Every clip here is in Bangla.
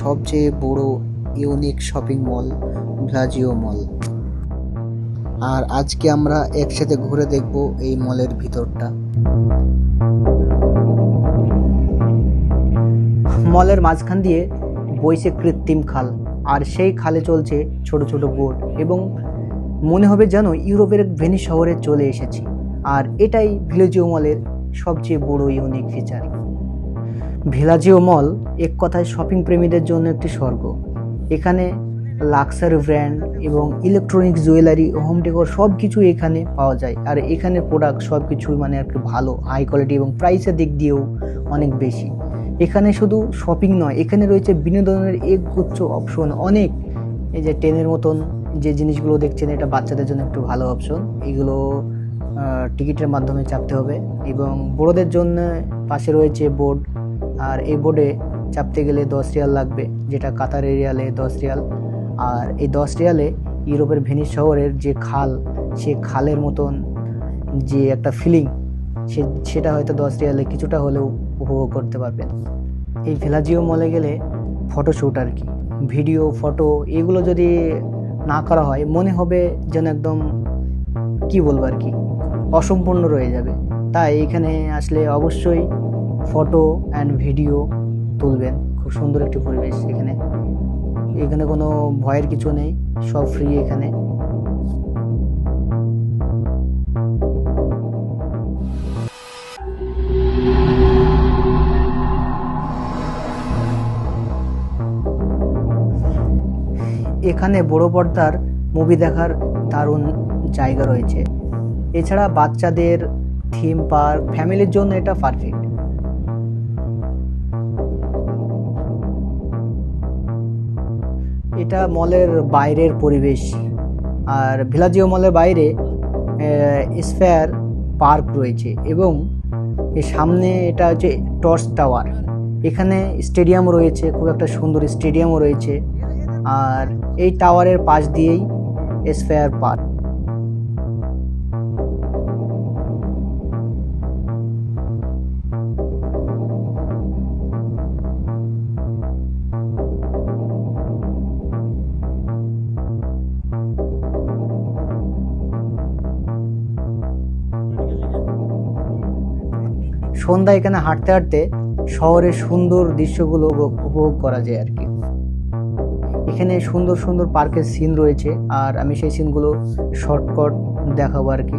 সবচেয়ে বড় ইউনিক শপিং মল, ভ্লাজিও মল। আর আজকে আমরা একসাথে ঘুরে দেখব এই মলের ভিতরটা। মলের মাঝখান দিয়ে বইছে কৃত্রিম খাল, আর সেই খালে চলছে ছোট ছোট বোট এবং মনে হবে যেন ইউরোপের ভেনিস শহরে চলে এসেছি। আর এটাই ভিলেজিও মলের সবচেয়ে বড় ইউনিক ফিচার ভিলাজিও মল এক কথায় শপিং প্রেমীদের জন্য একটি স্বর্গ। এখানে লাক্সারি ব্র্যান্ড এবং ইলেকট্রনিক্স জুয়েলারি হোম ডেকোর সব কিছু এখানে পাওয়া যায়। আর এখানে প্রোডাক্ট সব কিছুই মানে আর কি ভালো, হাই কোয়ালিটি এবং প্রাইসের দিক দিয়েও অনেক বেশি। এখানে শুধু শপিং নয়, এখানে রয়েছে বিনোদনের এক গুচ্ছ অপশন। অনেক এই যে ট্রেনের মতন যে জিনিসগুলো দেখছেন, এটা বাচ্চাদের জন্য একটু ভালো অপশন। এগুলো টিকিটের মাধ্যমে চাপতে হবে এবং বড়োদের জন্য পাশে রয়েছে বোর্ড। আর এই বোর্ডে চাপতে গেলে দশ রিয়াল লাগবে, যেটা কাতার এরিয়ালে দশ রিয়াল। আর এই দশ রিয়ালে ইউরোপের ভেনিস শহরের যে খাল, সে খালের মতন যে একটা ফিলিং সে, সেটা হয়তো দশ রিয়ালে কিছুটা হলেও উপভোগ করতে পারবেন। এই ভেলাজিও মলে গেলে ফটোশ্যুট আর কি ভিডিও ফটো এগুলো যদি না করা হয়, মনে হবে যেন একদম, কি বলব আর কি, অসম্পূর্ণ রয়ে যাবে। তাই এখানে আসলে অবশ্যই ফটো অ্যান্ড ভিডিও তুলবেন। খুব সুন্দর একটি পরিবেশ এখানে। এখানে কোনো ভয়ের কিছু নেই, সব ফ্রি এখানে। এখানে বড় পর্দার মুভি দেখার দারুণ জায়গা রয়েছে। এছাড়া বাচ্চাদের থিম পার্ক ফ্যামিলির জন্য এটা পারফেক্ট এটা মলের বাইরের পরিবেশ। আর ভিলাজিও মলের বাইরে স্ফেয়ার পার্ক রয়েছে এবং এর সামনে এটা হচ্ছে টর্চ টাওয়ার এখানে স্টেডিয়াম রয়েছে, খুব একটা সুন্দর স্টেডিয়ামও রয়েছে। আর এই টাওয়ারের পাশ দিয়েই স্ফেয়ার পার্ক সন্ধ্যা এখানে হাঁটতে হাঁটতে শহরের সুন্দর দৃশ্যগুলো উপ- উপভোগ করা যায় আর কি। এখানে সুন্দর সুন্দর পার্কের সিন রয়েছে আর আমি সেই সিনগুলো শর্টকট দেখাবো আর কি,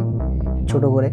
ছোট করে।